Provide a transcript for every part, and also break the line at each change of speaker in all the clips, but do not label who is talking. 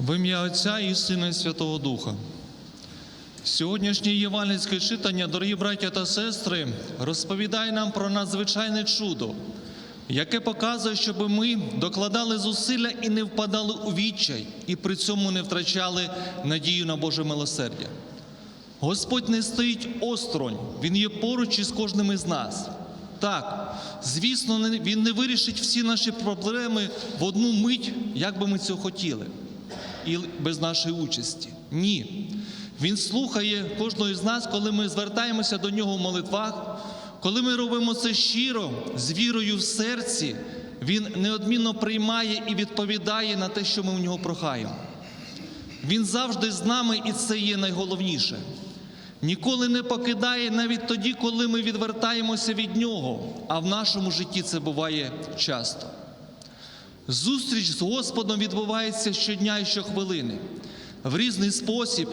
В ім'я Отця і Сина і Святого Духа. Сьогоднішнє євангельське читання, дорогі браття та сестри, розповідає нам про надзвичайне чудо, яке показує, щоб ми докладали зусилля і не впадали у відчай, і при цьому не втрачали надію на Боже милосердя. Господь не стоїть осторонь, Він є поруч із кожним із нас. Так, звісно, Він не вирішить всі наші проблеми в одну мить, як би ми цього хотіли, і без нашої участі. Ні. Він слухає кожного з нас, коли ми звертаємося до нього в молитвах, коли ми робимо це щиро, з вірою в серці, він неодмінно приймає і відповідає на те, що ми в нього прохаємо. Він завжди з нами, і це є найголовніше. Ніколи не покидає навіть тоді, коли ми відвертаємося від нього, а в нашому житті це буває часто. Зустріч з Господом відбувається щодня і щохвилини, в різний спосіб,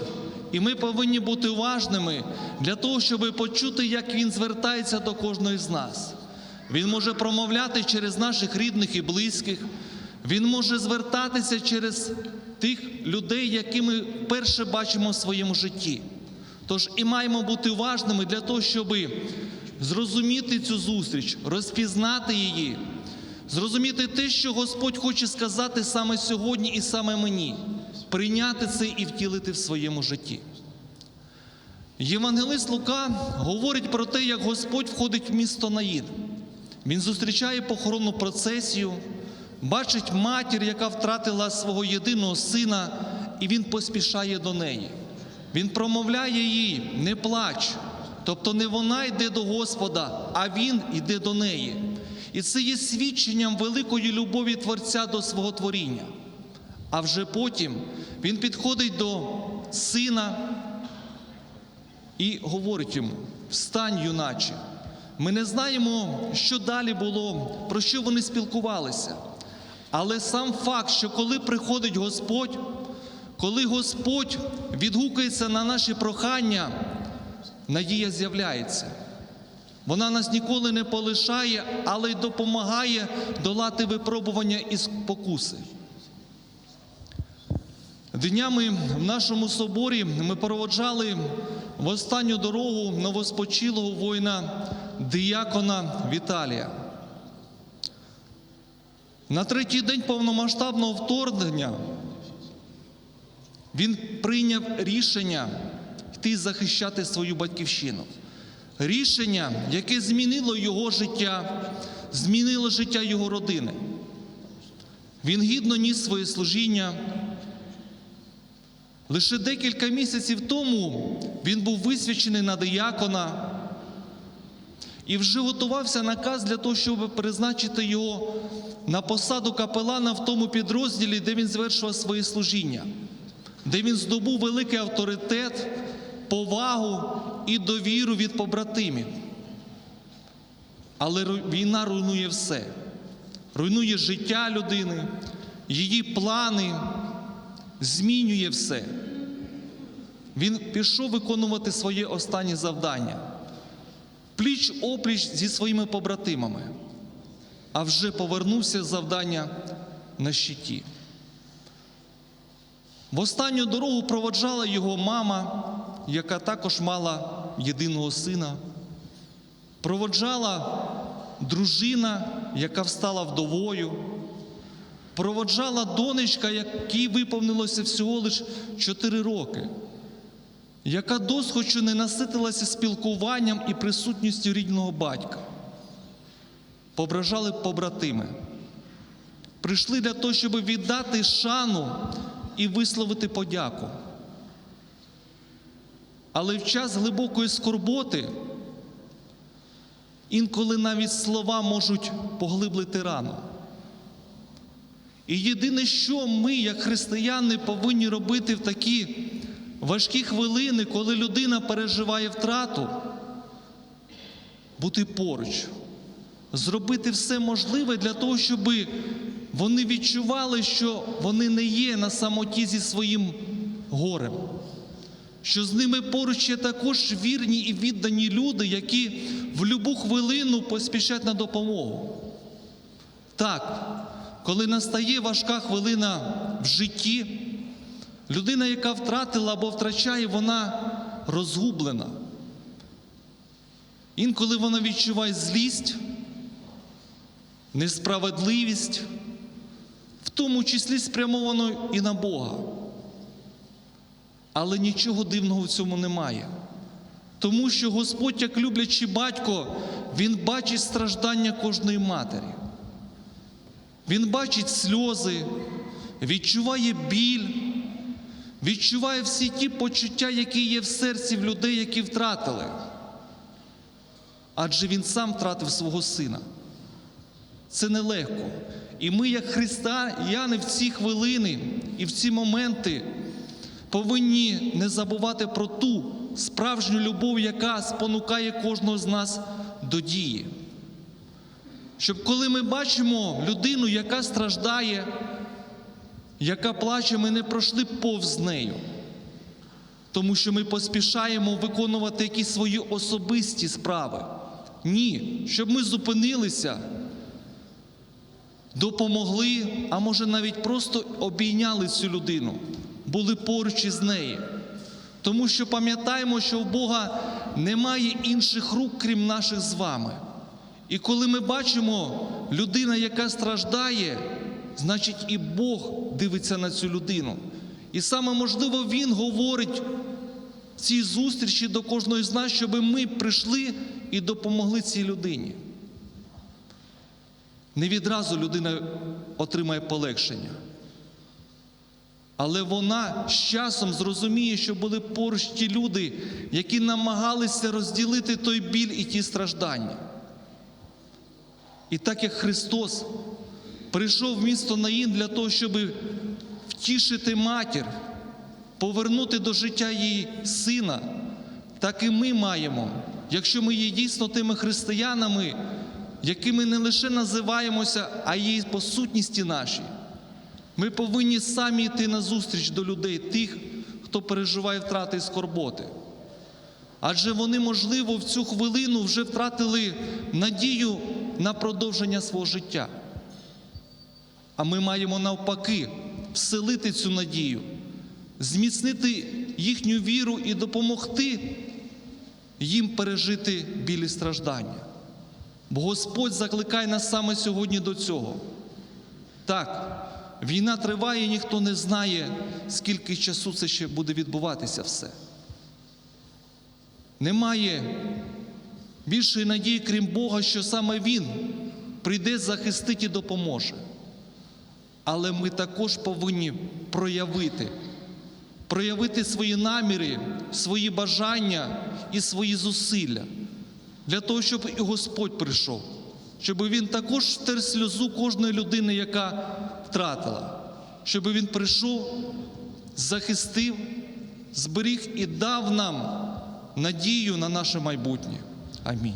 і ми повинні бути уважними для того, щоб почути, як Він звертається до кожної з нас. Він може промовляти через наших рідних і близьких, Він може звертатися через тих людей, які ми вперше бачимо в своєму житті. Тож і маємо бути уважними для того, щоб зрозуміти цю зустріч, розпізнати її, зрозуміти те, що Господь хоче сказати саме сьогодні і саме мені, прийняти це і втілити в своєму житті. Євангелист Лука говорить про те, як Господь входить в місто Наїн. Він зустрічає похоронну процесію, бачить матір, яка втратила свого єдиного сина, і він поспішає до неї. Він промовляє їй, не плач. Тобто не вона йде до Господа, а він йде до неї. І це є свідченням великої любові Творця до свого творіння. А вже потім він підходить до сина і говорить йому: Встань, юначе. Ми не знаємо, що далі було, про що вони спілкувалися. Але сам факт, що коли приходить Господь, коли Господь відгукується на наші прохання, надія з'являється. Вона нас ніколи не полишає, але й допомагає долати випробування і спокуси. Днями в нашому соборі ми проводжали в останню дорогу новоспочилого воїна диякона Віталія. На третій день повномасштабного вторгнення він прийняв рішення йти захищати свою батьківщину. Рішення, яке змінило його життя, змінило життя його родини. Він гідно ніс своє служіння. Лише декілька місяців тому він був висвячений на диякона і вже готувався наказ для того, щоб призначити його на посаду капелана в тому підрозділі, де він звершував своє служіння, де він здобув великий авторитет, повагу і довіру від побратимів. Але війна руйнує все, руйнує життя людини, її плани, змінює все. Він пішов виконувати своє останнє завдання пліч опліч зі своїми побратимами, а вже повернувся завдання на щиті. В останню дорогу проводжала його мама, яка також мала єдиного сина. Проводжала дружина, яка встала вдовою. Проводжала донечка, якій виповнилося всього лише 4 роки, яка досхочу не наситилася спілкуванням і присутністю рідного батька. Пображали побратими. Прийшли для того, щоб віддати шану і висловити подяку. Але в час глибокої скорботи інколи навіть слова можуть поглиблити рану. І єдине, що ми, як християни, повинні робити в такі важкі хвилини, коли людина переживає втрату, бути поруч, зробити все можливе для того, щоб вони відчували, що вони не є на самоті зі своїм горем, що з ними поруч є також вірні і віддані люди, які в будь-яку хвилину поспішать на допомогу. Так, коли настає важка хвилина в житті, Людина, яка втратила або втрачає, вона розгублена. Інколи вона відчуває злість, несправедливість, в тому числі спрямовану і на Бога. Але нічого дивного в цьому немає. Тому що Господь, як люблячий батько, Він бачить страждання кожної матері. Він бачить сльози, відчуває біль, відчуває всі ті почуття, які є в серці в людей, які втратили. Адже він сам втратив свого сина. Це нелегко. І ми, як християни, в ці хвилини і в ці моменти повинні не забувати про ту справжню любов, яка спонукає кожного з нас до дії. Щоб коли ми бачимо людину, яка страждає, яка плаче, ми не пройшли повз нею, тому що ми поспішаємо виконувати якісь свої особисті справи. Ні, щоб ми зупинилися, допомогли, а може навіть просто обійняли цю людину, були поруч із нею. Тому що пам'ятаємо, що у Бога немає інших рук, крім наших з вами. І коли ми бачимо людина, яка страждає, значить і Бог дивиться на цю людину. І саме можливо, Він говорить в цій зустрічі до кожної з нас, щоб ми прийшли і допомогли цій людині. Не відразу людина отримає полегшення. Але вона з часом зрозуміє, що були поруч ті люди, які намагалися розділити той біль і ті страждання. І так як Христос прийшов в місто Наїн для того, щоб втішити матір, повернути до життя її сина, так і ми маємо, якщо ми є дійсно тими християнами, якими не лише називаємося, а є по сутності нашій. Ми повинні самі йти на зустріч до людей, тих, хто переживає втрати і скорботи. Адже вони, можливо, в цю хвилину вже втратили надію на продовження свого життя. А ми маємо навпаки вселити цю надію, зміцнити їхню віру і допомогти їм пережити білі страждання. Бо Господь закликає нас саме сьогодні до цього. Так, війна триває, ніхто не знає, скільки часу це ще буде відбуватися все. Немає більшої надії, крім Бога, що саме Він прийде, захистить і допоможе. Але ми також повинні проявити, проявити свої наміри, свої бажання і свої зусилля для того, щоб і Господь прийшов, щоб Він також втер сльозу кожної людини, яка втратила, щоб Він прийшов, захистив, зберіг і дав нам надію на наше майбутнє. Амінь.